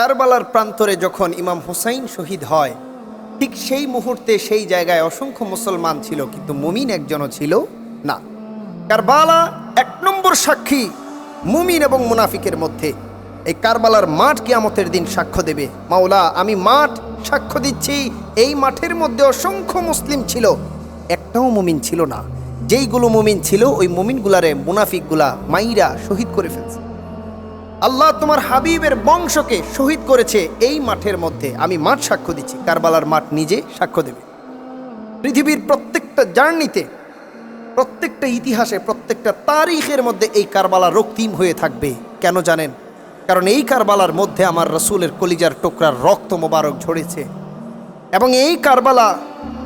কারবালার প্রান্তরে যখন ইমাম হুসাইন শহীদ হয়, ঠিক সেই মুহূর্তে সেই জায়গায় অসংখ্য মুসলমান ছিল, কিন্তু মুমিন একজনও ছিল না। কারবালা এক নম্বর সাক্ষী মুমিন এবং মুনাফিকের মধ্যে। এই কারবালার মাঠ কিয়ামতের দিন সাক্ষ্য দেবে। মাওলা, আমি মাঠ সাক্ষ্য দিচ্ছি। এই মাঠের মধ্যে অসংখ্য মুসলিম ছিল। একটাও মুমিন ছিল না। যেইগুলো মুমিন ছিল, ওই মুমিনগুলারে মুনাফিকগুলা মাইরা শহীদ করে ফেলছে। আল্লাহ তোমার হাবিবের বংশকে শহীদ করেছে এই মাঠের মধ্যে। আমি মাঠ সাক্ষ্য দিচ্ছি। কারবালার মাঠ নিজে সাক্ষ্য দেবে। পৃথিবীর প্রত্যেকটা জার্নিতে, প্রত্যেকটা ইতিহাসে, প্রত্যেকটা তারিখের মধ্যে এই কারবালা রক্তিম হয়ে থাকবে। কেন জানেন? কারণ এই কারবালার মধ্যে আমার রসুলের কলিজার টোকরার রক্ত মোবারক ঝরেছে। এবং এই কারবালা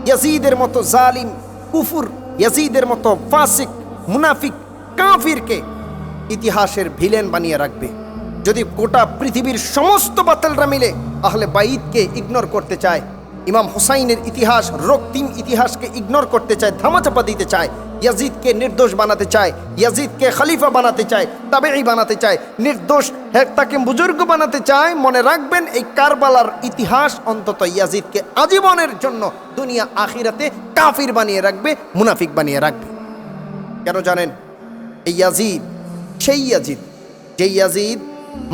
ইয়াজিদের মতো জালিম, কুফুর, ইয়াজিদের মতো ফাসিক, মুনাফিক, কাফিরকে ইতিহাসের ভিলেন বানিয়ে রাখবে। যদি গোটা পৃথিবীর সমস্ত বাতিলরা মিলে আহলে বাইদকে ইগনোর করতে চায়, ইমাম হুসাইনের ইতিহাস, রক্তিম ইতিহাসকে ইগনোর করতে চায়, ধামাচাপা দিতে চায়, ইয়াজিদকে নির্দোষ বানাতে চায়, ইয়াজিদকে খালিফা বানাতে চায় তাবেই বানাতে চায়, নির্দোষ তাকে বুজুর্গ বানাতে চায়, মনে রাখবেন এই কারবালার ইতিহাস অন্তত ইয়াজিদকে আজীবনের জন্য দুনিয়া আখিরাতে কাফির বানিয়ে রাখবে, মুনাফিক বানিয়ে রাখবে। কেন জানেন? এই ইয়াজিদ সেই ইয়াজিদ যে ইয়াজিদ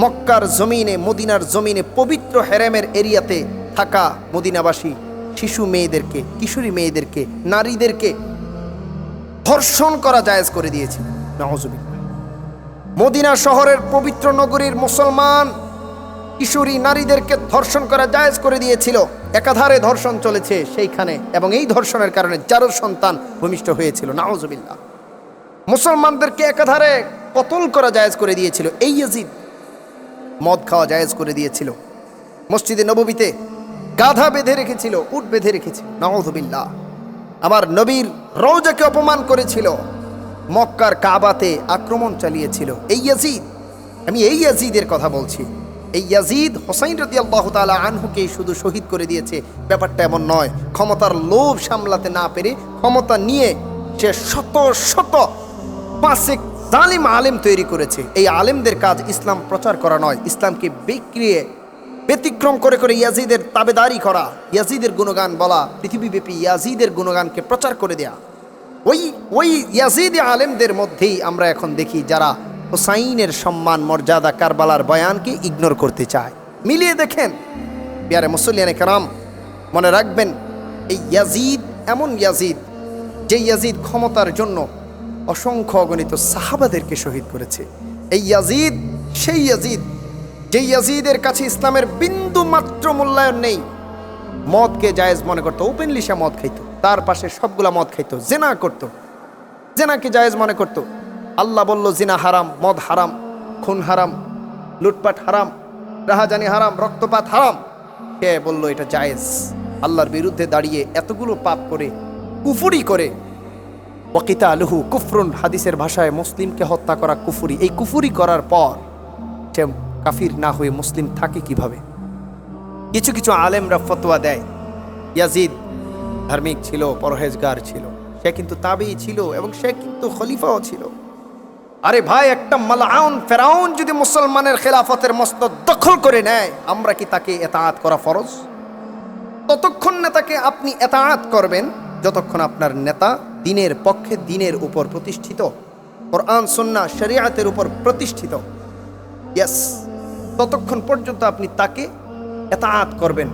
মক্কার জমিনে, মদিনার জমিনে পবিত্র হেরেমের এরিয়াতে থাকা মদিনাবাসী শিশু মেয়েদেরকে, কিশোরী মেয়েদেরকে, নারীদেরকে ধর্ষণ করা জায়েজ করে দিয়েছিল নওয়াজুবিল্লাহ মদিনা শহরের পবিত্র নগরীর মুসলমান কিশোরী নারীদেরকে ধর্ষণ করা জায়েজ করে দিয়েছিল। একাধারে ধর্ষণ চলেছে সেইখানে এবং এই ধর্ষণের কারণে যারোর সন্তান ভূমিষ্ঠ হয়েছিল। নাওজুবিল্লাহ মুসলমানদেরকে একাধারে কতল করা জায়েজ করে দিয়েছিল? এই ইয়াজিদ মদ খাওয়া জায়েজ করে দিয়েছিল। মসজিদে নববীতে গাধা বেঁধে রেখেছিল, উট বেঁধে রেখেছিল। নওয়াজুবিল্লাহ আমার নবীর রৌজাকে অপমান করেছিল। মক্কার কাবাতে আক্রমণ চালিয়েছিল। এই ইয়াজিদ, আমি এই ইয়াজিদের কথা বলছি। এই ইয়াজিদ হোসাইন রদি আল্লাহ তালা আনহুকে শুধু শহীদ করে দিয়েছে। ব্যাপারটা এমন নয়, ক্ষমতার লোভ সামলাতে না পেরে ক্ষমতা নিয়ে সে শত শত পাঁচেক জালিম আলেম তৈরি করেছে। এই আলেমদের কাজ ইসলাম প্রচার করা নয়। ইসলামকে বিক্রিয়ে, ব্যতিক্রম করে করে ইয়াজিদের তাবেদারি করা, ইয়াজিদের গুণগান বলা, পৃথিবীব্যাপী ইয়াজিদের গুণগানকে প্রচার করে দেয়া। ওই ওই ইয়াজিদি আলেমদের মধ্যেই আমরা এখন দেখি যারা হোসাইনের সম্মান, মর্যাদা, কারবালার বয়ানকে ইগনোর করতে চায়। মিলিয়ে দেখেন বিয়ারে মুসলিয়ানে কারাম, মনে রাখবেন, এই ইয়াজিদ, এমন ইয়াজিদ, যে ইয়াজিদ ক্ষমতার জন্য অসংখ্য অগণিত সাহাবাদেরকে শহীদ করেছে। এই ইয়াজিদ, সেই ইয়াজিদ, যে ইয়াজিদের কাছে ইসলামের বিন্দু মাত্র মূল্যায়ন নেই, মদকে জায়েজ মনে করতো ওপেনলি সে মদ খাইতো, তার পাশে সবগুলা মদ খাইতো, জেনা করত। জেনাকে জায়েজ মনে করত, আল্লাহ বলল, জিনা হারাম, মদ হারাম, খুন হারাম, লুটপাট হারাম, রাহাজানি হারাম, রক্তপাত হারাম। কে বলল, এটা জায়েজ। আল্লাহর বিরুদ্ধে দাঁড়িয়ে এতগুলো পাপ করে, কুফুরি করে ওয়াকিতা আলহু কুফরুন, হাদিসের ভাষায় মুসলিমকে হত্যা করা কুফুরি। এই কুফুরি করার পর সে কাফির না হয়ে মুসলিম থাকে কীভাবে? কিছু কিছু আলেমরা ফতোয়া দেয়। ইয়াজিদ ধার্মিক ছিল, পরহেজগার ছিল। সে কিন্তু তাবেই ছিল এবং সে কিন্তু খলিফাও ছিল। আরে ভাই, একটা মালাউন ফেরাউন যদি মুসলমানের খেলাফতের মস্ত দখল করে নেয়, আমরা কি তাকে এতাআত করা ফরজ? ততক্ষণ নেতাকে আপনি এতাআত করবেন যতক্ষণ আপনার নেতা দিনের পক্ষে দিনের উপর প্রতিষ্ঠিত, কোরআন সুন্না শরিয়াতের উপর প্রতিষ্ঠিত ইয়েস ততক্ষণ পর্যন্ত আপনি তাকে এতাআত করবেন।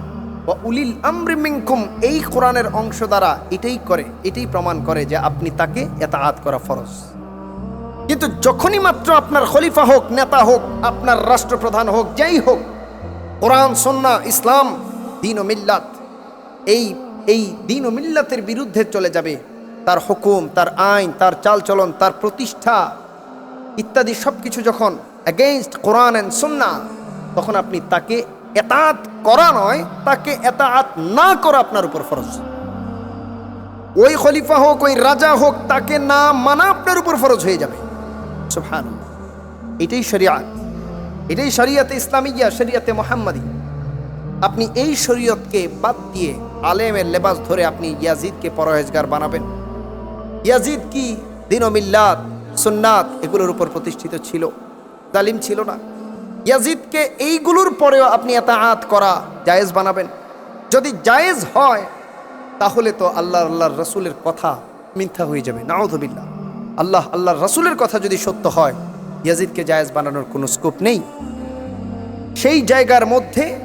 বা উলিল আমরি মিনকুম, এই কোরআনের অংশ দ্বারা এটাই করে, এটাই প্রমাণ করে যে আপনি তাকে এতাআত করা ফরজ। কিন্তু যখনই মাত্র আপনার খলিফা হোক, নেতা হোক, আপনার রাষ্ট্রপ্রধান হোক, যাই হোক, কোরআন সন্না ইসলাম, দিন ও মিল্লাত, এই এই দিন ও মিল্লাতের বিরুদ্ধে চলে যাবে। তার হুকুম, তার আইন, তার চালচলন, তার প্রতিষ্ঠা ইত্যাদি সব কিছু যখন অ্যাগেইনস্ট কোরআন অ্যান্ড সুন্না তখন আপনি তাকে এতাত করা নয়, তাকে এতাত না করা আপনার উপর ফরজ। ওই খলিফা হোক, ওই রাজা হোক, তাকে না মানা আপনার উপর ফরজ হয়ে যাবে। এটাই শরিয়াত এটাই শরিয়াতে ইসলামিয়া, শরিয়াতে মোহাম্মদী। আপনি এই শরীয়তকে বাদ দিয়ে আলেমের লেবাস ধরে আপনি ইয়াজিদকে পরহেজগার বানাবেন। ইয়াজিদ কি দিন মিল্লাত সুন্নাত এগুলোর উপর প্রতিষ্ঠিত ছিল? তালিম ছিল না। ইয়াজিদকে এইগুলোর পরেও আপনি এতাআত করা জায়েজ বানাবেন। যদি জায়েজ হয়, তাহলে তো আল্লাহ আল্লাহর রসুলের কথা মিথ্যা হয়ে যাবে। নাউদবিল্লা আল্লাহ, আল্লাহর রসুলের কথা যদি সত্য হয়, ইয়াজিদকে জায়েজ বানানোর কোনো স্কোপ নেই। সেই জায়গার মধ্যে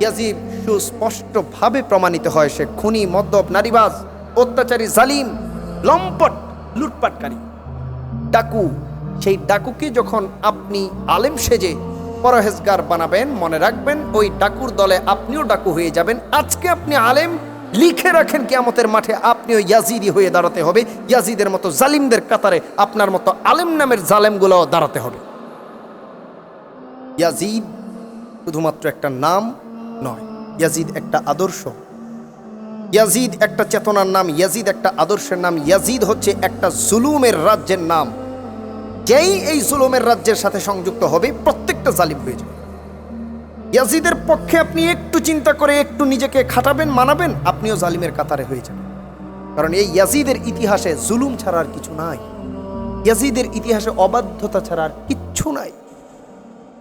ইয়াজিদ সুস্পষ্টভাবে প্রমাণিত হয় সে খুনি, মদ্যপ, নারীবাজ, অত্যাচারী, জালিম, লম্পট, লুটপাটকারী। ডাকু, সেই ডাকুকে যখন আপনি আলেম সেজে পরহেজগার বানাবেন, মনে রাখবেন ওই ডাকুর দলে আপনিও ডাকু হয়ে যাবেন। আজকে আপনি আলেম, লিখে রাখেন কিয়ামতের মাঠে আপনিও ইয়াজিদি হয়ে দাঁড়াতে হবে। ইয়াজিদের মতো জালিমদের কাতারে আপনার মতো আলেম নামের জালেমগুলো দাঁড়াতে হবে। ইয়াজিদ শুধুমাত্র একটা নাম নয় ইয়াজিদ একটা আদর্শ। ইয়াজিদ একটা চেতনার নাম, ইয়াজিদ একটা আদর্শের নাম, ইয়াজিদ হচ্ছে একটা জুলুমের রাজ্যের নাম। যেই এই জুলুমের রাজ্যের সাথে সংযুক্ত হবে, প্রত্যেকটা জালিম হয়ে যাবে। ইয়াজিদের পক্ষে আপনি একটু চিন্তা করে একটু নিজেকে খাটাবেন, মানাবেন, আপনিও জালিমের কাতারে হয়ে যাবেন। কারণ এই ইয়াজিদের ইতিহাসে জুলুম ছাড়া আর কিছু নাই। ইয়াজিদের ইতিহাসে অবাধ্যতা ছাড়া আর কিচ্ছু নাই।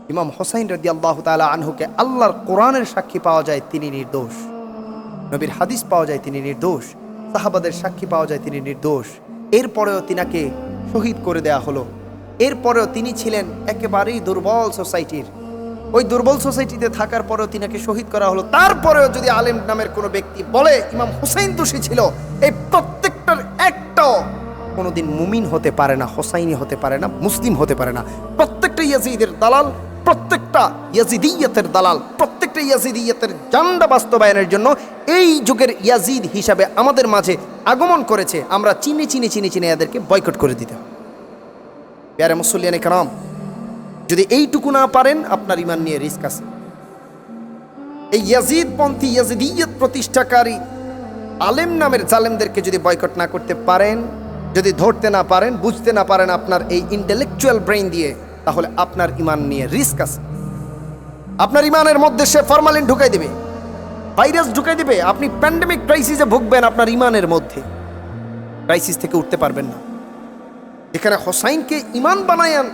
ইমাম হোসাইন রদি আল্লাহ তালা আনহুকে আল্লাহর কোরআনের সাক্ষী পাওয়া যায় তিনি নির্দোষ। নবীর হাদিস পাওয়া যায় তিনি নির্দোষ। সাহাবাদের সাক্ষী পাওয়া যায় তিনি নির্দোষ। এরপরেও তিনাকে শহীদ করে দেয়া হলো। এরপরেও তিনি ছিলেন একেবারেই দুর্বল সোসাইটির। ওই দুর্বল সোসাইটিতে থাকার পরেও তিনাকে শহীদ করা হলো। তারপরেও যদি আলেম নামের কোনো ব্যক্তি বলে ইমাম হুসাইন দোষী ছিল, এই প্রত্যেকটার একটাও কোনোদিন মুমিন হতে পারে না, হোসাইনি হতে পারে না, মুসলিম হতে পারে না। প্রত্যেকটা ইয়াজিদের দালাল প্রত্যেকটা ইয়াজিদিয়াতের দালাল, প্রত্যেকটা ইয়াজিদিয়াতের জান্ডা বাস্তবায়নের জন্য এই যুগের ইয়াজিদ হিসাবে আমাদের মাঝে আগমন করেছে। আমরা চিনি চিনি চিনি চিনি এদেরকে বয়কট করে দিতে প্যারে মুসল্লিয়ানে কালাম যদি এইটুকু না পারেন, আপনার ইমান নিয়ে রিস্ক আছে। এই ইয়াজিদ পন্থী, ইয়াজিদিয়ত প্রতিষ্ঠাকারী আলেম নামের জালেমদেরকে যদি বয়কট না করতে পারেন, যদি ধরতে না পারেন, বুঝতে না পারেন আপনার এই ইন্টেলেকচুয়াল ব্রেইন দিয়ে তাহলে আপনার ইমান নিয়ে রিস্ক আছে। আপনার ইমানের মধ্যে সে ফরমালিন ঢুকাই দেবে, ভাইরাস ঢুকাই দেবে, আপনি প্যান্ডেমিক ক্রাইসিসে ভুগবেন আপনার ইমানের মধ্যে। ক্রাইসিস থেকে উঠতে পারবেন না। এখানে হোসাইনকে ইমান বানায়ান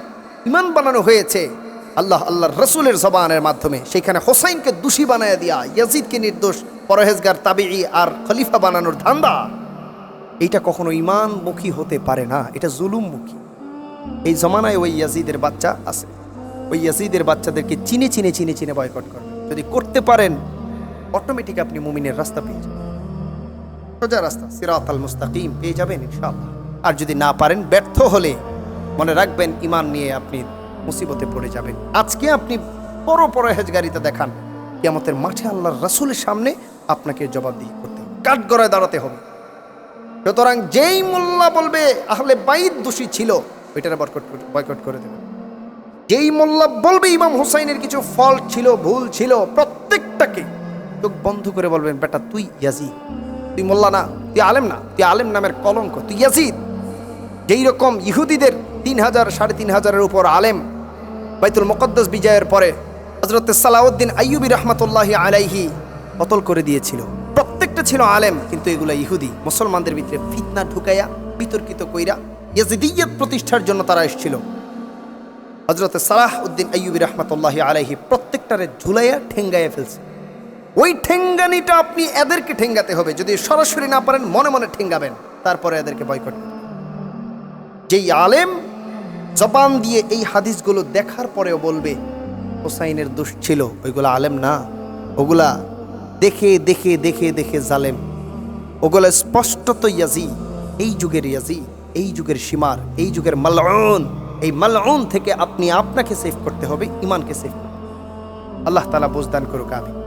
ইমান বানানো হয়েছে আল্লাহ, আল্লাহর রসুলের জবানের মাধ্যমে। সেখানে হোসাইনকে দোষী বানায় দিয়া, ইয়াজিদকে নির্দোষ, পরহেজগার তাবিই আর খলিফা বানানোর ধান্দা। এইটা কখনো ইমানমুখী হতে পারে না, এটা জুলুমমুখী। এই জমানায় ওই ইয়াজিদের বাচ্চা আছে। ওই ইয়াজিদের বাচ্চাদেরকে চিনে চিনে চিনে চিনে বয়কট করবেন যদি করতে পারেন অটোমেটিক আপনি মুমিনের রাস্তা পেয়ে যাবেন। সোজা রাস্তা সিরাত আল মুস্তাকিম, পেয়ে যাবেন ইনশাআল্লাহ। আর যদি না পারেন, ব্যর্থ হলে মনে রাখবেন ইমান নিয়ে আপনি মুসিবতে পড়ে যাবেন। আজকে আপনি বড় পরহেজগারিতা দেখান। কেমতের মাঠে আল্লাহর রাসূলের সামনে আপনাকে জবাব জবাবদিহি করতে হবে। কাঠগড়ায় দাঁড়াতে হবে। সুতরাং যেই মোল্লা বলবে, আহলে বাইদ দোষী ছিল ওইটারে বয়কট বয়কট করে দেবে। যেই মোল্লা বলবে ইমাম হুসাইনের কিছু ফল্ট ছিল, ভুল ছিল, প্রত্যেকটাকে চোখ বন্ধ করে বলবেন বেটা, তুই ইয়াজিদ। তুই মোল্লা না, তুই আলেম না, তুই আলেম নামের কলঙ্ক, তুই ইয়াজিদ। যেই রকম ইহুদিদের তিন হাজার, সাড়ে তিন হাজারের উপর আলেম, বাইতুল মুকদ্দাস বিজয়ের পরে হজরত সালাউদ্দিন আইয়ুবি রহমতুল্লাহ আলাইহি কতল করে দিয়েছিল। প্রত্যেকটা ছিল আলেম, কিন্তু এগুলা ইহুদি, মুসলমানদের ভিতরে ফিতনা ঢুকাইয়া, বিতর্কিত কইরা ইয়াজিদিয়ত প্রতিষ্ঠার জন্য তারা এসেছিল। হজরত সালাহ উদ্দিন আইয়ুবি রহমতুল্লাহ আলাইহি প্রত্যেকটারে ঝুলাইয়া ঠেঙ্গাইয়া ফেলছে। ওই ঠেঙ্গানিটা আপনি এদেরকে ঠেঙ্গাতে হবে, যদি সরাসরি না পারেন মনে মনে ঠেঙ্গাবেন, তারপরে এদেরকে বয়কট। যেই আলেম জবান দিয়ে এই হাদিসগুলো দেখার পরেও বলবে, হোসাইনের দোষ ছিল, ওইগুলো আলেম না। ওগুলা দেখে দেখে দেখে দেখে জালেম। ওগুলো স্পষ্টত ইয়াজি এই যুগের ইয়াজি এই যুগের সীমার, এই যুগের মালউন, এই মালউন থেকে আপনি আপনাকে সেভ করতে হবে ইমানকে সেভ আল্লাহ তালা বোঝদান করুক আমি